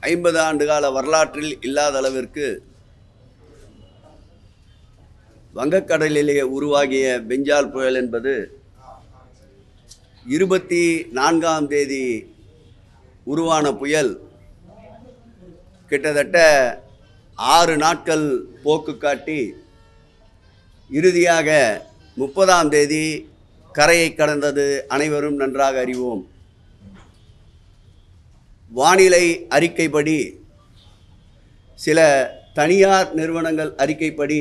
ஐம்பது ஆண்டுகால வரலாற்றில் இல்லாத அளவிற்கு வங்கக்கடலிலே உருவாகிய பெஞ்சால் புயல் என்பது இருபத்தி நான்காம் தேதி உருவான புயல். கிட்டத்தட்ட ஆறு நாட்கள் போக்கு காட்டி இறுதியாக முப்பதாம் தேதி கரையை கடந்தது அனைவரும் நன்றாக அறிவோம். வானிலை அறிக்கைப்படி சில தனியார் நிறுவனங்கள் அறிக்கைப்படி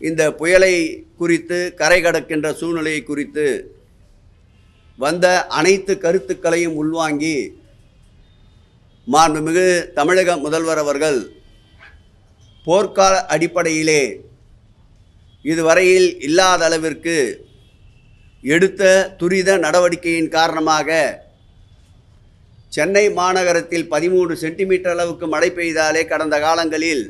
இந்த புயலை குறித்து கரை கடக்கின்ற சூழ்நிலையை குறித்து வந்த அனைத்து கருத்துக்களையும் உள்வாங்கி மாண்புமிகு தமிழக முதல்வர் அவர்கள் போர்க்கால அடிப்படையிலே இதுவரையில் இல்லாத அளவிற்கு எடுத்த துரித நடவடிக்கையின் காரணமாக சென்னை மாநகரத்தில் பதிமூன்று சென்டிமீட்டர் அளவுக்கு மழை பெய்தாலே கடந்த காலங்களில்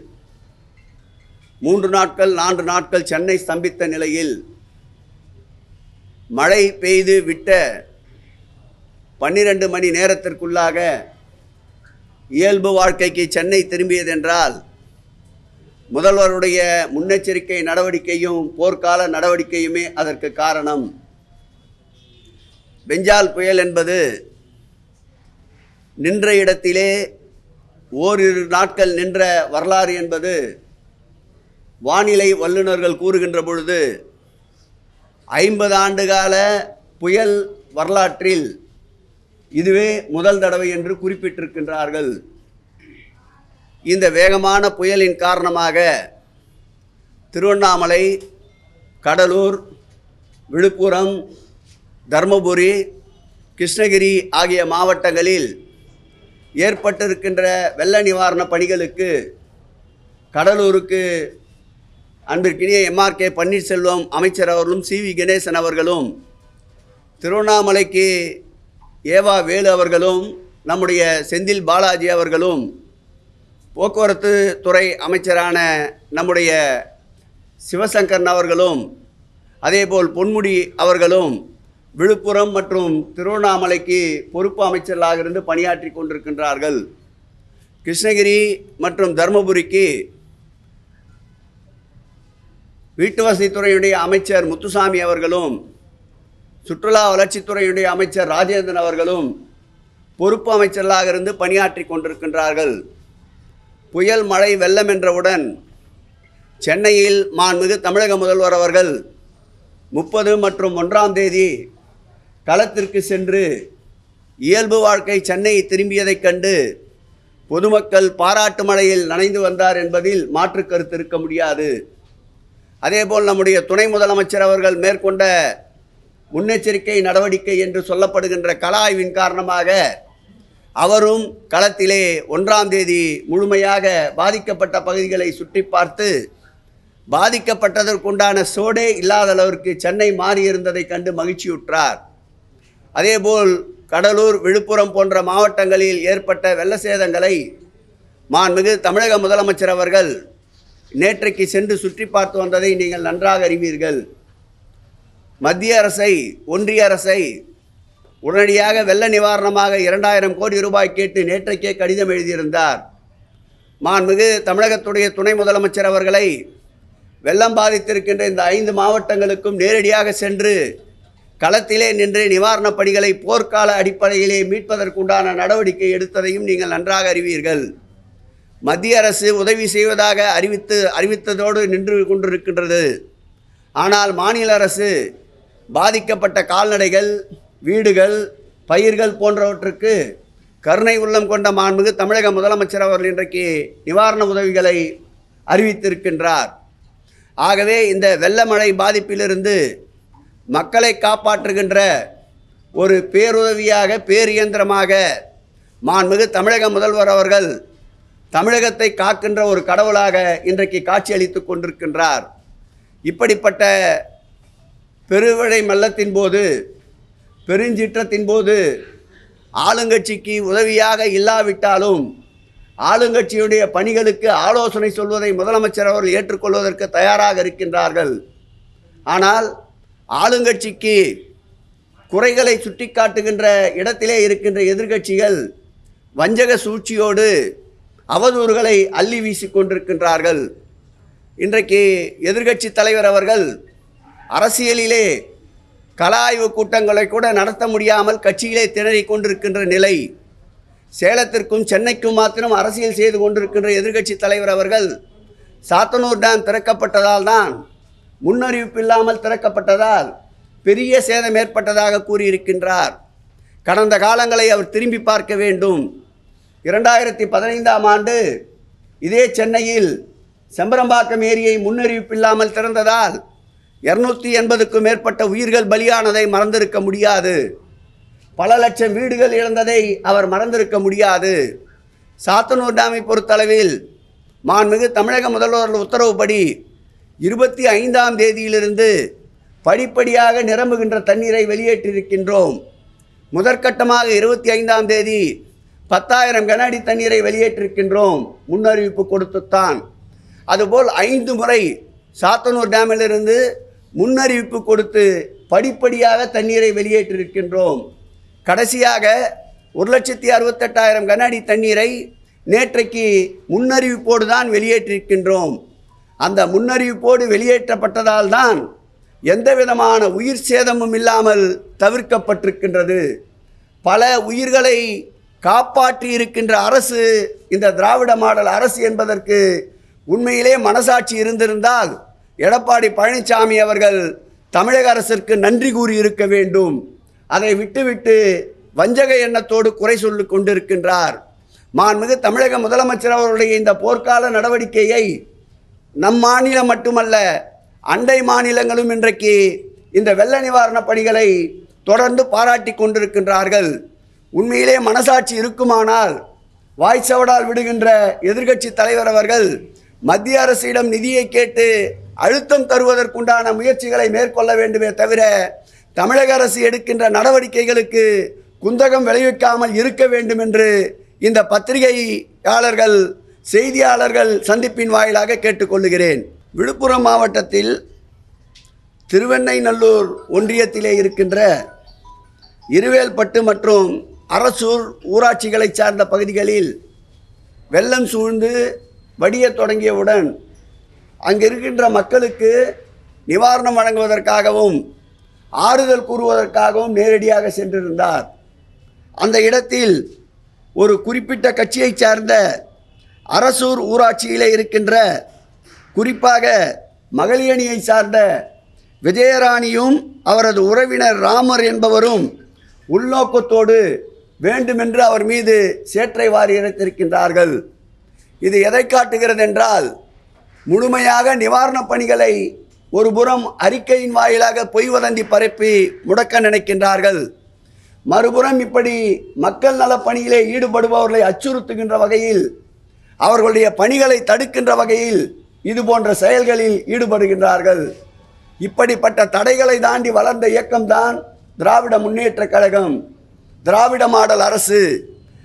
மூன்று நாட்கள் நான்கு நாட்கள் சென்னை ஸ்தம்பித்த நிலையில் மழை பெய்து விட்ட பன்னிரண்டு மணி நேரத்திற்குள்ளாக இயல்பு வாழ்க்கைக்கு சென்னை திரும்பியதென்றால் முதல்வருடைய முன்னெச்சரிக்கை நடவடிக்கையும் போர்க்கால நடவடிக்கையுமே அதற்கு காரணம். பெஞ்சால் புயல் என்பது நின்ற இடத்திலே ஓரிரு நாட்கள் நின்ற வரலாறு என்பது வானிலை வல்லுநர்கள் கூறுகின்ற பொழுது ஐம்பது ஆண்டுகால புயல் வரலாற்றில் இதுவே முதல் தடவை என்று குறிப்பிட்டிருக்கின்றார்கள். இந்த வேகமான புயலின் காரணமாக திருவண்ணாமலை கடலூர் விழுப்புரம் தர்மபுரி கிருஷ்ணகிரி ஆகிய மாவட்டங்களில் ஏற்பட்டிருக்கின்ற வெள்ள நிவாரண பணிகளுக்கு கடலூருக்கு அன்பிற்கினிய எம்ஆர்கே பன்னீர்செல்வம் அமைச்சர் அவர்களும் சி வி கணேசன் அவர்களும் திருவண்ணாமலைக்கு ஏவா வேலு அவர்களும் நம்முடைய செந்தில் பாலாஜி அவர்களும் போக்குவரத்து துறை அமைச்சரான நம்முடைய சிவசங்கரன் அவர்களும் அதேபோல் பொன்முடி அவர்களும் விழுப்புரம் மற்றும் திருவண்ணாமலைக்கு பொறுப்பு அமைச்சர்களாக இருந்து பணியாற்றி கொண்டிருக்கின்றார்கள். கிருஷ்ணகிரி மற்றும் தருமபுரிக்கு வீட்டு வசதித்துறையுடைய அமைச்சர் முத்துசாமி அவர்களும் சுற்றுலா வளர்ச்சித்துறையுடைய அமைச்சர் ராஜேந்திரன் அவர்களும் பொறுப்பு அமைச்சர்களாக இருந்து பணியாற்றி கொண்டிருக்கின்றார்கள். புயல் மழை வெள்ளம் என்றவுடன் சென்னையில் மாண்புமிகு தமிழக முதல்வர் அவர்கள் முப்பது மற்றும் ஒன்றாம் தேதி களத்திற்கு சென்று இயல்பு வாழ்க்கை சென்னை திரும்பியதைக் கண்டு பொதுமக்கள் பாராட்டு மழையில் நனைந்து வந்தார் என்பதில் மாற்று கருத்து இருக்க முடியாது. அதேபோல் நம்முடைய துணை முதலமைச்சர் அவர்கள் மேற்கொண்ட முன்னெச்சரிக்கை நடவடிக்கை என்று சொல்லப்படுகின்ற கள ஆய்வின் காரணமாக அவரும் களத்திலே ஒன்றாம் தேதி முழுமையாக பாதிக்கப்பட்ட பகுதிகளை சுற்றி பார்த்து பாதிக்கப்பட்டதற்குண்டான சோடே இல்லாத அளவிற்கு சென்னை மாறியிருந்ததை கண்டு மகிழ்ச்சியுற்றார். அதேபோல் கடலூர் விழுப்புரம் போன்ற மாவட்டங்களில் ஏற்பட்ட வெள்ள சேதங்களை மாண்புமிகு தமிழக முதலமைச்சர் அவர்கள் நேற்றைக்கு சென்று சுற்றி பார்த்து வந்ததை நீங்கள் நன்றாக அறிவீர்கள். மத்திய அரசை ஒன்றிய அரசை உடனடியாக வெள்ள நிவாரணமாக இரண்டாயிரம் கோடி ரூபாய் கேட்டு நேற்றைக்கே கடிதம் எழுதியிருந்தார். மாண்புமிகு தமிழகத்துடைய துணை முதலமைச்சர் அவர்களை வெள்ளம் பாதித்திருக்கின்ற இந்த ஐந்து மாவட்டங்களுக்கும் நேரடியாக சென்று களத்திலே நின்று நிவாரணப் பணிகளை போர்க்கால அடிப்படையிலே மீட்பதற்குண்டான நடவடிக்கை எடுத்ததையும் நீங்கள் நன்றாக அறிவீர்கள். மத்திய அரசு உதவி செய்வதாக அறிவித்து அறிவித்ததோடு நின்று கொண்டிருக்கின்றது. ஆனால் மாநில அரசு பாதிக்கப்பட்ட கால்நடைகள் வீடுகள் பயிர்கள் போன்றவற்றுக்கு கருணை உள்ளம் கொண்ட மாண்புமிகு தமிழக முதலமைச்சர் அவர்கள் இன்றைக்கு நிவாரண உதவிகளை அறிவித்திருக்கின்றார். ஆகவே இந்த வெள்ளமழை பாதிப்பிலிருந்து மக்களை காப்பாற்றுகின்ற ஒரு பேருதவியாக பேரியந்திரமாக மாண்புமிகு தமிழக முதல்வர் அவர்கள் தமிழகத்தை காக்கின்ற ஒரு கடவுளாக இன்றைக்கு காட்சியளித்து கொண்டிருக்கின்றார். இப்படிப்பட்ட பெருவழை மல்லத்தின் போது பெருஞ்சிற்றத்தின் போது ஆளுங்கட்சிக்கு உதவியாக இல்லாவிட்டாலும் ஆளுங்கட்சியுடைய பணிகளுக்கு ஆலோசனை சொல்வதை முதலமைச்சர் அவர்கள் ஏற்றுக்கொள்வதற்கு தயாராக இருக்கின்றார்கள். ஆனால் ஆளுங்கட்சிக்கு குறைகளை சுட்டிக்காட்டுகின்ற இடத்திலே இருக்கின்ற எதிர்க்கட்சிகள் வஞ்சக சூழ்ச்சியோடு அவதூறுகளை அள்ளி வீசி கொண்டிருக்கின்றார்கள். இன்றைக்கு எதிர்கட்சி தலைவர் அவர்கள் அரசியலிலே கலாய்வு கூட்டங்களை கூட நடத்த முடியாமல் கட்சியிலே திணறிக் கொண்டிருக்கின்ற நிலை சேலத்திற்கும் சென்னைக்கும் மாத்திரம் அரசியல் செய்து கொண்டிருக்கின்ற எதிர்க்கட்சி தலைவர் அவர்கள் சாத்தனூர் டேம் திறக்கப்பட்டதால் தான் முன்னறிவிப்பு இல்லாமல் திறக்கப்பட்டதால் பெரிய சேதம் ஏற்பட்டதாக கூறியிருக்கின்றார். கடந்த காலங்களை அவர் திரும்பி பார்க்க வேண்டும். இரண்டாயிரத்தி பதினைந்தாம் ஆண்டு இதே சென்னையில் செம்பரம்பாக்கம் ஏரியை முன்னறிவிப்பில்லாமல் திறந்ததால் இருநூத்தி எண்பதுக்கும் மேற்பட்ட உயிர்கள் பலியானதை மறந்திருக்க முடியாது. பல லட்சம் வீடுகள் இழந்ததை அவர் மறந்திருக்க முடியாது. சாத்தனூர் டேமை பொறுத்தளவில் மாண்புமிகு தமிழக முதல்வர்கள் உத்தரவுப்படி இருபத்தி ஐந்தாம் தேதியிலிருந்து படிப்படியாக நிரம்புகின்ற தண்ணீரை வெளியேற்றிருக்கின்றோம் முதற்கட்டமாக இருபத்தி ஐந்தாம் தேதி பத்தாயிரம் கன அடி தண்ணீரை வெளியேற்றிருக்கின்றோம். முன்னறிவிப்பு கொடுத்துத்தான். அதுபோல் ஐந்து முறை சாத்தனூர் டேமிலிருந்து முன்னறிவிப்பு கொடுத்து படிப்படியாக தண்ணீரை வெளியேற்றிருக்கின்றோம். கடைசியாக ஒரு லட்சத்தி அறுபத்தெட்டாயிரம் கன அடி தண்ணீரை நேற்றைக்கு முன்னறிவிப்போடு தான் வெளியேற்றிருக்கின்றோம். அந்த முன்னறிவிப்போடு வெளியேற்றப்பட்டதால் தான் எந்த விதமான உயிர் சேதமும் இல்லாமல் தவிர்க்கப்பட்டிருக்கின்றது. பல உயிர்களை காப்பாற்றி இருக்கின்ற அரசு இந்த திராவிட மாடல் அரசு என்பதற்கு உண்மையிலே மனசாட்சி இருந்திருந்தால் எடப்பாடி பழனிசாமி அவர்கள் தமிழக அரசிற்கு நன்றி கூறி இருக்க வேண்டும். அதை விட்டுவிட்டு வஞ்சக எண்ணத்தோடு குறை சொல்லி கொண்டிருக்கின்றார். மாண்புமிகு தமிழக முதலமைச்சர் அவருடைய இந்த போர்க்கால நடவடிக்கையை நம் மாநிலம் மட்டுமல்ல அண்டை மாநிலங்களும் இன்றைக்கு இந்த வெள்ள நிவாரணப் பணிகளை தொடர்ந்து பாராட்டி கொண்டிருக்கின்றார்கள். உண்மையிலே மனசாட்சி இருக்குமானால் வாய்ச்சவடால் விடுகின்ற எதிர்க்கட்சி தலைவர் அவர்கள் மத்திய அரசிடம் நிதியை கேட்டு அழுத்தம் தருவதற்குண்டான முயற்சிகளை மேற்கொள்ள வேண்டுமே தவிர தமிழக அரசு எடுக்கின்ற நடவடிக்கைகளுக்கு குந்தகம் விளைவிக்காமல் இருக்க வேண்டும் என்று இந்த பத்திரிகையாளர்கள் செய்தியாளர்கள் சந்திப்பின் வாயிலாக கேட்டுக்கொள்கிறேன் விழுப்புரம் மாவட்டத்தில் திருவெண்ணைநல்லூர் ஒன்றியத்திலே இருக்கின்ற இருவேல்பட்டு மற்றும் அரசூர் ஊராட்சிகளை சார்ந்த பகுதிகளில் வெள்ளம் சூழ்ந்து வடியத் தொடங்கியவுடன் அங்கிருக்கின்ற மக்களுக்கு நிவாரணம் வழங்குவதற்காகவும் ஆறுதல் கூறுவதற்காகவும் நேரடியாக சென்றிருந்தார். அந்த இடத்தில் ஒரு குறிப்பிட்ட கட்சியைச் சார்ந்த அரசூர் ஊராட்சியில் இருக்கின்ற குறிப்பாக மகளியணியை சார்ந்த விஜயராணியும் அவரது உறவினர் ராமர் என்பவரும் உள்நோக்கத்தோடு வேண்டுமென்று அவர் மீது சேற்றை வாரி இறைத்திருக்கின்றார்கள் இது எதை காட்டுகிறது என்றால் முழுமையாக நிவாரணப் பணிகளை ஒரு புறம் அறிக்கையின் வாயிலாக பொய் வதந்தி பரப்பி முடக்க நினைக்கின்றார்கள். மறுபுறம் இப்படி மக்கள் நலப்பணியிலே ஈடுபடுபவர்களை அச்சுறுத்துகின்ற வகையில் அவர்களுடைய பணிகளை தடுக்கின்ற வகையில் இது போன்ற செயல்களில் ஈடுபடுகின்றார்கள். இப்படிப்பட்ட தடைகளை தாண்டி வளர்ந்த இயக்கம்தான் திராவிட முன்னேற்றக் கழகம் திராவிட மாடல் அரசு.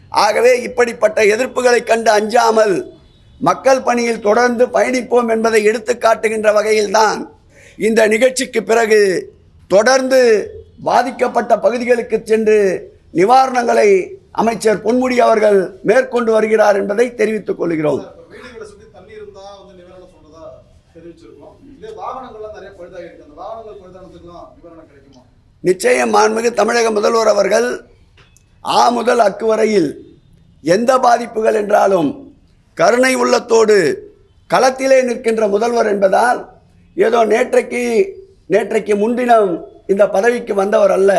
ஆகவே இப்படிப்பட்ட எதிர்ப்புகளை கண்டு அஞ்சாமல் மக்கள் பணியில் தொடர்ந்து பயணிப்போம் என்பதை எடுத்து காட்டுகின்ற வகையில்தான் இந்த நிகழ்ச்சிக்கு பிறகு தொடர்ந்து பாதிக்கப்பட்ட பகுதிகளுக்கு சென்று நிவாரணங்களை அமைச்சர் பொன்முடி அவர்கள் மேற்கொண்டு வருகிறார் என்பதை தெரிவித்துக் கொள்கிறோம். நிச்சயம் மாண்புமிகு தமிழக முதல்வர் அவர்கள் ஆ முதல் அக்கு வரையில் எந்த பாதிப்புகள் என்றாலும் கருணை உள்ளத்தோடு களத்திலே நிற்கின்ற முதல்வர் என்பதால் ஏதோ நேற்றைக்கு நேற்றைக்கு முன்தினம் இந்த பதவிக்கு வந்தவர் அல்ல.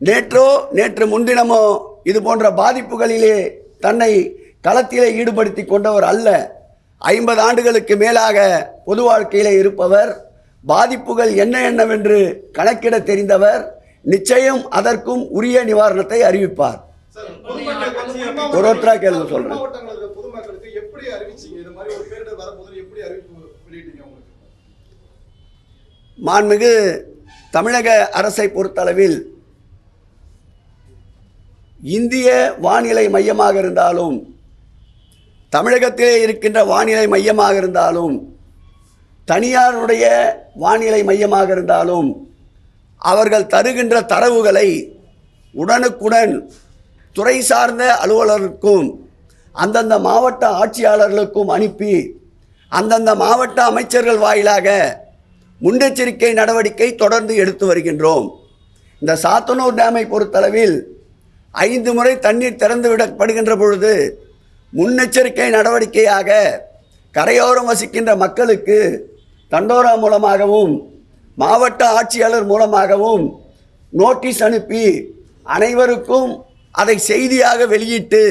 நேற்றோ நேற்று முன்தினமோ இது போன்ற பாதிப்புகளிலே தன்னை களத்திலே ஈடுபடுத்தி கொண்டவர் அல்ல. ஐம்பது ஆண்டுகளுக்கு மேலாக பொது வாழ்க்கையிலே இருப்பவர். பாதிப்புகள் என்ன என்னவென்று கணக்கிட தெரிந்தவர். நிச்சயம் அதற்கும் உரிய நிவாரணத்தை அறிவிப்பார். ஒரு கேளுங்க உள் சொல்றேன். மாண்புமிகு தமிழக அரசை பொறுத்தளவில் இந்திய வானிலை மையமாக இருந்தாலும் தமிழகத்திலே இருக்கின்ற வானிலை மையமாக இருந்தாலும் தனியாருடைய வானிலை மையமாக இருந்தாலும் அவர்கள் தருகின்ற தரவுகளை உடனுக்குடன் துறை சார்ந்த அலுவலருக்கும் அந்தந்த மாவட்ட ஆட்சியாளர்களுக்கும் அனுப்பி அந்தந்த மாவட்ட அமைச்சர்கள் வாயிலாக முன்னெச்சரிக்கை நடவடிக்கை தொடர்ந்து எடுத்து வருகின்றோம். இந்த சாத்தனூர் டேமை பொறுத்தளவில் ஐந்து முறை தண்ணீர் திறந்து விடப்படுகின்ற பொழுது முன்னெச்சரிக்கை நடவடிக்கையாக கரையோரம் வசிக்கின்ற மக்களுக்கு தண்டோரா மூலமாகவும் மாவட்ட ஆட்சியாளர் மூலமாகவும் நோட்டீஸ் அனுப்பி அனைவருக்கும் அதை செய்தியாக வெளியிட்டு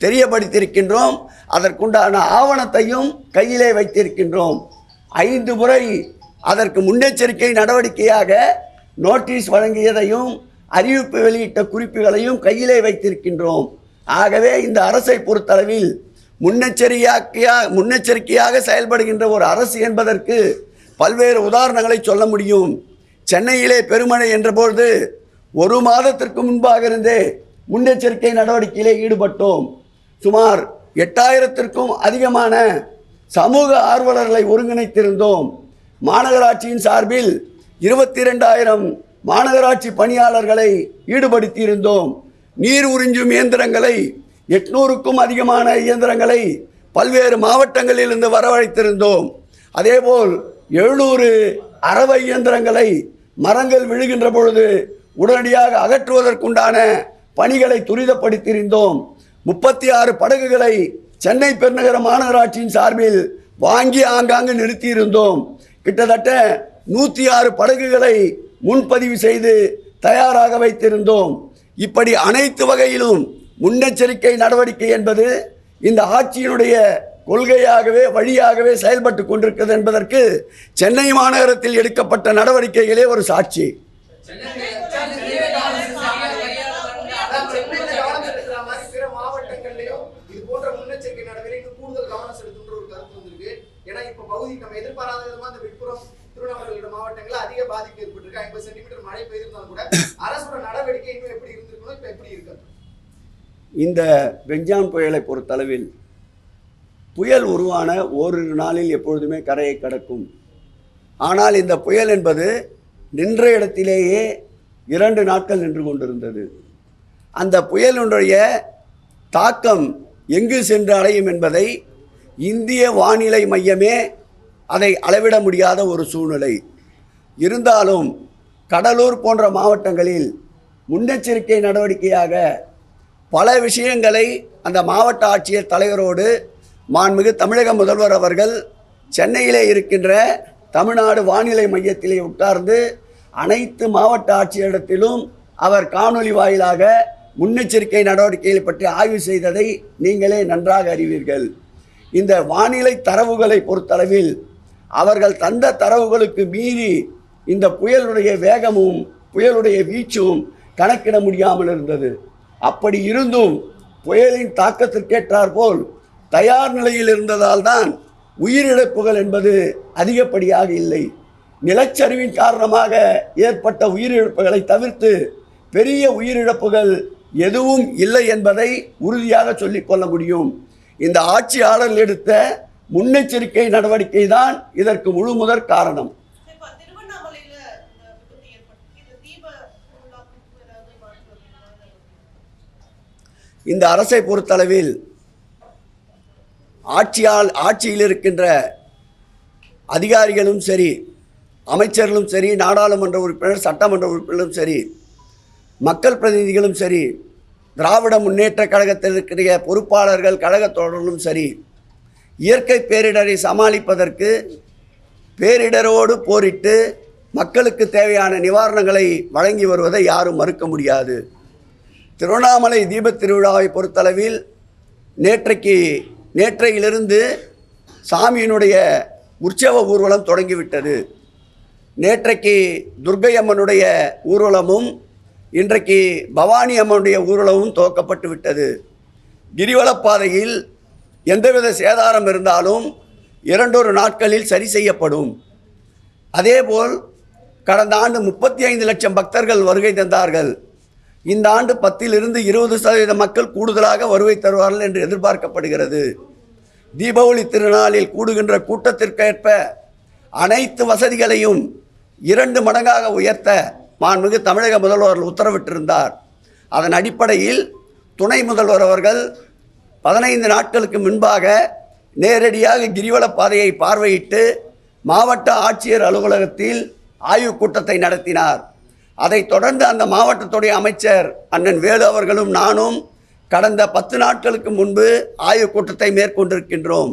தெரியப்படுத்தியிருக்கின்றோம். அதற்குண்டான ஆவணத்தையும் கையிலே வைத்திருக்கின்றோம். ஐந்து முறை அதற்கு முன்னெச்சரிக்கை நடவடிக்கையாக நோட்டீஸ் வழங்கியதையும் அறிவிப்பு வெளியிட்ட குறிப்புகளையும் கையிலே வைத்திருக்கின்றோம். ஆகவே இந்த அரசை பொறுத்தளவில் முன்னெச்சரிக்கையாக முன்னெச்சரிக்கையாக செயல்படுகின்ற ஒரு அரசு என்பதற்கு பல்வேறு உதாரணங்களை சொல்ல முடியும். சென்னையிலே பெருமழை என்றபொழுது ஒரு மாதத்திற்கு முன்பாக இருந்தே முன்னெச்சரிக்கை நடவடிக்கையிலே ஈடுபட்டோம். சுமார் எட்டாயிரத்திற்கும் அதிகமான சமூக ஆர்வலர்களை ஒருங்கிணைத்திருந்தோம். மாநகராட்சியின் சார்பில் இருபத்தி ரெண்டாயிரம் மாநகராட்சி பணியாளர்களை ஈடுபடுத்தியிருந்தோம். நீர் உறிஞ்சும் இயந்திரங்களை எட்நூறுக்கும் அதிகமான இயந்திரங்களை பல்வேறு மாவட்டங்களிலிருந்து வரவழைத்திருந்தோம். அதேபோல் எழுநூறு அரவை இயந்திரங்களை மரங்கள் விழுகின்ற பொழுது உடனடியாக அகற்றுவதற்குண்டான பணிகளை துரிதப்படுத்தியிருந்தோம். முப்பத்தி ஆறு படகுகளை சென்னை பெருநகர மாநகராட்சியின் சார்பில் வாங்கி ஆங்காங்கு நிறுத்தியிருந்தோம். கிட்டத்தட்ட நூற்றி ஆறு படகுகளை முன்பதிவு செய்து தயாராக வைத்திருந்தோம். இப்படி அனைத்து வகையிலும் முன்னெச்சரிக்கை நடவடிக்கை என்பது இந்த ஆட்சியினுடைய கொள்கையாகவே வழியாகவே செயல்பட்டு கொண்டிருக்கிறது என்பதற்கு சென்னை மாநகரத்தில் எடுக்கப்பட்ட நடவடிக்கைகளே ஒரு சாட்சி. ஏன்னா இப்ப பகுதி நம்ம எதிர்பாராத விதமா விழுப்புரம் திருவண்ணாமலை அதிக பாதிப்பு ஏற்பட்டிருக்கு ஐம்பது சென்டிமீட்டர் மழை பெய்திருந்தாலும் கூட அரசோட நடவடிக்கை இன்னும் எப்படி இருந்திருக்கணும் இப்போ எப்படி இருக்கு? இந்த பெஞ்சான் புயலை பொறுத்தளவில் புயல் உருவான ஓரிரு நாளில் எப்பொழுதுமே கரையை கடக்கும். ஆனால் இந்த புயல் என்பது நின்ற இடத்திலேயே இரண்டு நாட்கள் நின்று கொண்டிருந்தது. அந்த புயலினுடைய தாக்கம் எங்கு சென்று அடையும் என்பதை இந்திய வானிலை மையமே அதை அளவிட முடியாத ஒரு சூழ்நிலை. இருந்தாலும் கடலூர் போன்ற மாவட்டங்களில் முன்னெச்சரிக்கை நடவடிக்கையாக பல விஷயங்களை அந்த மாவட்ட ஆட்சியர் தலைவரோடு மாண்புமிகு தமிழக முதல்வர் அவர்கள் சென்னையிலே இருக்கின்ற தமிழ்நாடு வானிலை மையத்திலே உட்கார்ந்து அனைத்து மாவட்ட ஆட்சியரிடத்திலும் அவர் காணொளி வாயிலாக முன்னெச்சரிக்கை நடவடிக்கைகளை பற்றி ஆய்வு செய்ததை நீங்களே நன்றாக அறிவீர்கள். இந்த வானிலை தரவுகளை பொறுத்தளவில் அவர்கள் தந்த தரவுகளுக்கு மீறி இந்த புயலுடைய வேகமும் புயலுடைய வீச்சும் கணக்கிட முடியாமல் இருந்தது. அப்படி இருந்தும் புயலின் தாக்கத்திற்கேற்றாற்போல் தயார் நிலையில் இருந்ததால் தான் உயிரிழப்புகள் என்பது அதிகப்படியாக இல்லை. நிலச்சரிவின் காரணமாக ஏற்பட்ட உயிரிழப்புகளை தவிர்த்து பெரிய உயிரிழப்புகள் எதுவும் இல்லை என்பதை உறுதியாக சொல்லிக்கொள்ள முடியும். இந்த ஆட்சியாளர்கள் எடுத்த முன்னெச்சரிக்கை நடவடிக்கை தான் இதற்கு முழு முதற் காரணம் இப்ப திருவண்ணாமலையில இந்த விபத்து ஏற்பட்டு இது தீப திருவிழாவுக்கு ஏதாவது மாற்றம் இருக்குமா? இந்த அரசை பொறுத்தளவில் ஆட்சியால் ஆட்சியில் இருக்கின்ற அதிகாரிகளும் சரி அமைச்சர்களும் சரி நாடாளுமன்ற உறுப்பினர் சட்டமன்ற உறுப்பினரும் சரி மக்கள் பிரதிநிதிகளும் சரி திராவிட முன்னேற்ற கழகத்தில் இருக்கிற பொறுப்பாளர்கள் கழகத் தொடர்களும் சரி இயற்கை பேரிடரை சமாளிப்பதற்கு பேரிடரோடு போரிட்டு மக்களுக்கு தேவையான நிவாரணங்களை வழங்கி வருவதை யாரும் மறுக்க முடியாது. திருவண்ணாமலை தீபத் திருவிழாவை பொறுத்தளவில் நேற்றைக்கு நேற்றையிலிருந்து சாமியினுடைய உற்சவ ஊர்வலம் தொடங்கிவிட்டது. நேற்றைக்கு துர்க்கை அம்மனுடைய ஊர்வலமும் இன்றைக்கு பவானி அம்மனுடைய ஊர்வலமும் துவக்கப்பட்டு விட்டது. கிரிவலப்பாதையில் எந்தவித சேதாரம் இருந்தாலும் இரண்டொரு நாட்களில் சரி செய்யப்படும். அதேபோல் கடந்த ஆண்டு முப்பத்தி ஐந்து லட்சம் பக்தர்கள் வருகை தந்தார்கள். இந்த ஆண்டு பத்திலிருந்து இருபது சதவீத மக்கள் கூடுதலாக வருகை தருவார்கள் என்று எதிர்பார்க்கப்படுகிறது. தீபாவளி திருநாளில் கூடுகின்ற கூட்டத்திற்கேற்ப அனைத்து வசதிகளையும் இரண்டு மடங்காக உயர்த்த மாண்புமிகு தமிழக முதல்வர் உத்தரவிட்டிருந்தார். அதன் அடிப்படையில் துணை முதல்வர் அவர்கள் பதினைந்து நாட்களுக்கு முன்பாக நேரடியாக கிரிவல பாதையை பார்வையிட்டு மாவட்ட ஆட்சியர் அலுவலகத்தில் ஆய்வுக் கூட்டத்தை நடத்தினார். அதைத் தொடர்ந்து அந்த மாவட்டத்துடைய அமைச்சர் அண்ணன் வேலு அவர்களும் நானும் கடந்த பத்து நாட்களுக்கு முன்பு ஆய்வுக் கூட்டத்தை மேற்கொண்டிருக்கின்றோம்.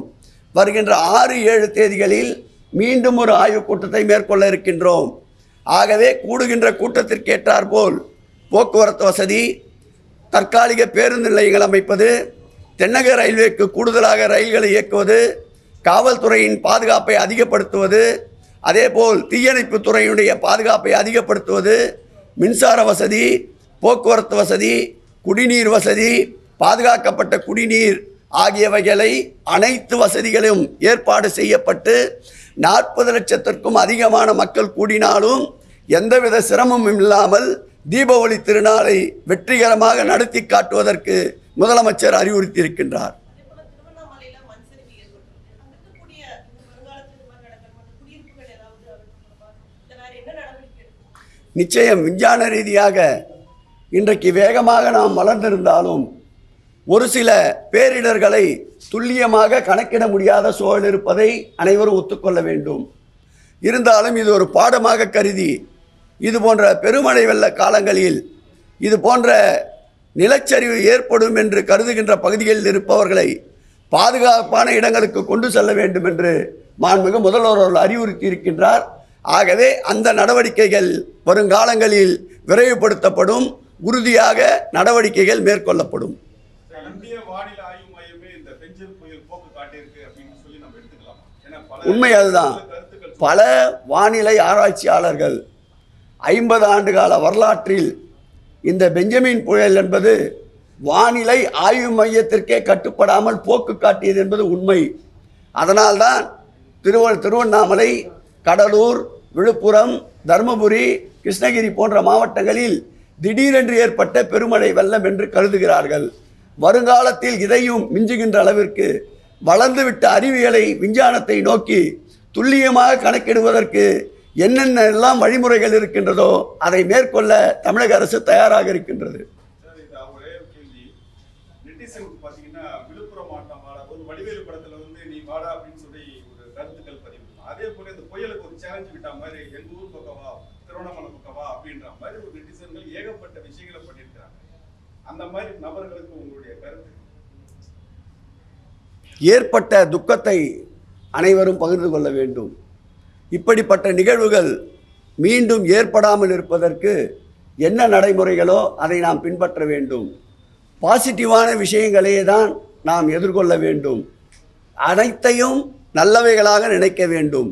வருகின்ற ஆறு ஏழு தேதிகளில் மீண்டும் ஒரு ஆய்வுக் கூட்டத்தை மேற்கொள்ள இருக்கின்றோம். ஆகவே கூடுகின்ற கூட்டத்திற்கு ஏற்றாற்போல் போக்குவரத்து வசதி தற்காலிக பேருந்து நிலையங்கள் அமைப்பது தென்னக ரயில்வேக்கு கூடுதலாக ரயில்களை இயக்குவது காவல்துறையின் பாதுகாப்பை அதிகப்படுத்துவது அதேபோல் தீயணைப்பு துறையினுடைய பாதுகாப்பை அதிகப்படுத்துவது மின்சார வசதி போக்குவரத்து வசதி குடிநீர் வசதி பாதுகாக்கப்பட்ட குடிநீர் ஆகியவைகளை அனைத்து வசதிகளும் ஏற்பாடு செய்யப்பட்டு நாற்பது லட்சத்திற்கும் அதிகமான மக்கள் கூடினாலும் எந்தவித சிரமமும் இல்லாமல் தீபாவளி திருநாளை வெற்றிகரமாக நடத்தி காட்டுவதற்கு முதலமைச்சர் அறிவுறுத்தியிருக்கின்றார் அதே போல திருவண்ணாமலையில மண் சரிவு ஏற்பட்டிருக்கு அங்க இருக்கக்கூடிய இந்த வருங்காலத்தில் இது மாதிரி நடக்கிற மாதிரி குடியிருப்புகள் ஏதாவது அகற்றப்படுமா இல்ல வேற என்ன நடவடிக்கை எடுக்கும் நிச்சயம் விஞ்ஞான ரீதியாக இன்றைக்கு வேகமாக நாம் வளர்ந்திருந்தாலும் ஒரு சில பேரிடர்களை துல்லியமாக கணக்கிட முடியாத சூழல் இருப்பதை அனைவரும் ஒத்துக்கொள்ள வேண்டும். இருந்தாலும் இது ஒரு பாடமாக கருதி இது போன்ற பெருமழை வெள்ள காலங்களில் இது போன்ற நிலச்சரிவு ஏற்படும் என்று கருதுகின்ற பகுதிகளில் இருப்பவர்களை பாதுகாப்பான இடங்களுக்கு கொண்டு செல்ல வேண்டும் என்று மாண்புமிகு முதல்வர் அவர்கள் அறிவுறுத்தி இருக்கின்றார் ஆகவே அந்த நடவடிக்கைகள் வருங்காலங்களில் விரைவுபடுத்தப்படும் உறுதியாக நடவடிக்கைகள் மேற்கொள்ளப்படும். உண்மை அதுதான். பல வானிலை ஆராய்ச்சியாளர்கள் ஐம்பது ஆண்டு கால வரலாற்றில் இந்த பெஞ்சமின் புயல் என்பது வானிலை ஆய்வு மையத்திற்கே கட்டுப்படாமல் போக்கு காட்டியது என்பது உண்மை. அதனால்தான் திருவ திருவண்ணாமலை கடலூர் விழுப்புரம் தருமபுரி கிருஷ்ணகிரி போன்ற மாவட்டங்களில் திடீரென்று ஏற்பட்ட பெருமழை வெள்ளம் என்று கருதுகிறார்கள். வருங்காலத்தில் இதையும் மிஞ்சுகின்ற அளவிற்கு வளர்ந்துவிட்ட அறிவியலை விஞ்ஞானத்தை நோக்கி துல்லியமாக கணக்கிடுவதற்கு என்னென்ன எல்லாம் வழிமுறைகள் இருக்கின்றதோ அதை மேற்கொள்ள தமிழக அரசு தயாராக இருக்கின்றது சார் இது ஒரே ஒரு கேள்வி நெட்டிசனுக்கு பாத்தீங்கன்னா விழுப்புரம் மாவட்டம் வாடா ஒரு வடிவேலு படத்துல வந்து நீ வாடா அப்படின்னு சொல்லி ஒரு கருத்துக்கள் பதிவு பண்ணான். அதே போல இந்த புயலுக்கு ஒரு சேலஞ்சு விட்ட மாதிரி எங்க ஊர் பக்கவா திருவண்ணாமலை பக்கவா அப்படின்ற மாதிரி ஒரு நெட்டிசன்கள் ஏகப்பட்ட விஷயங்களை பண்ணியிருக்கிறாங்க. அந்த மாதிரி நபர்களுக்கு உங்களுடைய கருத்து? ஏற்பட்ட துக்கத்தை அனைவரும் பகிர்ந்து கொள்ள வேண்டும். இப்படிப்பட்ட நிகழ்வுகள் மீண்டும் ஏற்படாமல் இருப்பதற்கு என்ன நடைமுறைகளோ அதை நாம் பின்பற்ற வேண்டும். பாசிட்டிவான விஷயங்களையே தான் நாம் எதிர்கொள்ள வேண்டும். அனைத்தையும் நல்லவைகளாக நினைக்க வேண்டும்.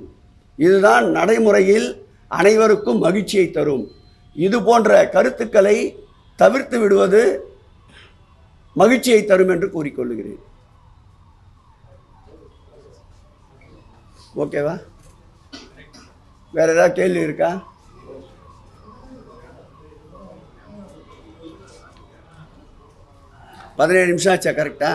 இதுதான் நடைமுறையில் அனைவருக்கும் மகிழ்ச்சியை தரும். இது போன்ற கருத்துக்களை தவிர்த்து விடுவது மகிழ்ச்சியை தரும் என்று கூறிக்கொள்கிறேன். ஓகேவா? வேற ஏதாவது கேள்வி இருக்கா? பதினேழு நிமிஷம் ஆச்சா கரெக்டா